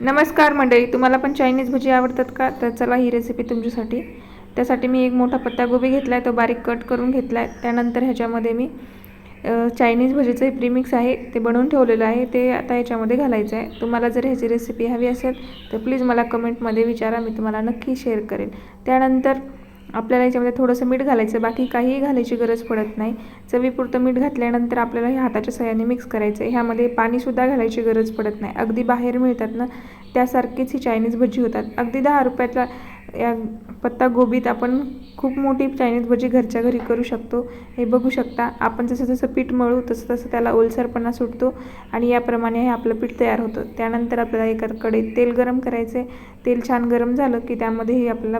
नमस्कार मंडळी तुम्हाला पण चायनीज भजी आवडतात का? तर चला ही रेसिपी तुमच्यासाठी. त्यासाठी मी एक मोठा पत्तागोबी घेतला आहे तो बारीक कट करून घेतला आहे त्यानंतर ह्याच्यामध्ये मी चायनीज भजीचं प्रीमिक्स आहे ते बनवून ठेवलेलं आहे ते आता ह्याच्यामध्ये घालायचं आहे तुम्हाला जर ह्याची रेसिपी हवी असेल तर प्लीज मला कमेंटमध्ये विचारा मी तुम्हाला नक्की शेअर करेन. त्यानंतर आपल्याला याच्यामध्ये थोडंसं मीठ घालायचं बाकी काहीही घालायची गरज पडत नाही. चवीपुरतं मीठ घातल्यानंतर आपल्याला हे हाताच्या सहाय्याने मिक्स करायचं आहे. ह्यामध्ये पाणीसुद्धा घालायची गरज पडत नाही. अगदी बाहेर मिळतात ना त्यासारखीच ही चायनीज भजी होतात. अगदी दहा रुपयातला या पत्ता गोबीत आपण खूप मोठी चायनीज भजी घरच्या घरी करू शकतो. हे बघू शकता. आपण जसं जसं पीठ मळू तसं तसं त्याला ओलसरपणा सुटतो आणि याप्रमाणे हे आपलं पीठ तयार होतं. त्यानंतर आपल्याला एका कडे तेल गरम करायचं आहे तेल छान गरम झालं की त्यामध्ये ही आपल्याला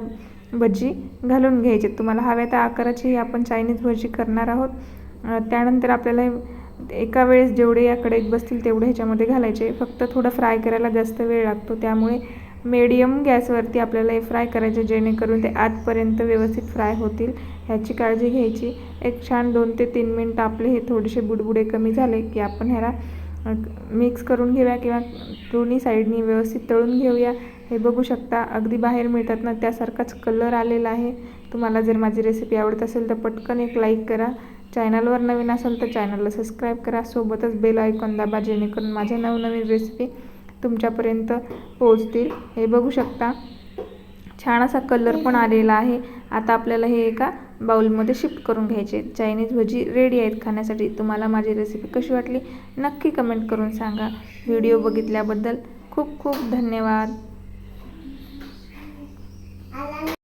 भजी घालून घ्यायची. तुम्हाला हव्या त्या आकाराची ही आपण चायनीज भजी करणार आहोत. त्यानंतर आपल्याला एका वेळेस जेवढे या कढईत बसतील तेवढे ह्याच्यामध्ये घालायचे. फक्त थोडं फ्राय करायला जास्त वेळ लागतो. त्यामुळे मीडियम गॅसवरती आपल्याला हे फ्राय करायचे जेणेकरून ते आतपर्यंत व्यवस्थित फ्राय होतील. ह्याची काळजी घ्यायची. एक छान दोन ते तीन मिनटं आपले हे थोडेसे बुडबुडे कमी झाले की आपण ह्याला मिक्स करून घेऊया किंवा दोन्ही साईडनी व्यवस्थित तळून घेऊया. हे बघू शकता अगदी बाहेर मिळतात ना त्यासारखाच कलर आलेला आहे. तुम्हाला जर माझी रेसिपी आवडत असेल तर पटकन एक लाईक करा. चॅनलवर नवीन असेल तर चॅनलला सबस्क्राईब करा. सोबतच बेल आयकॉन दाबा जेणेकरून माझ्या नवनवीन रेसिपी तुमच्यापर्यंत पोहोचतील. हे बघू शकता छान असा कलर पण आलेला आहे. आता आपल्याला हे एका बाउलमध्ये शिफ्ट करून घ्यायचे. चायनीज भजी रेडी आहेत खाण्यासाठी. तुम्हाला माझी रेसिपी कशी वाटली नक्की कमेंट करून सांगा. व्हिडिओ बघितल्याबद्दल खूप खूप धन्यवाद. I love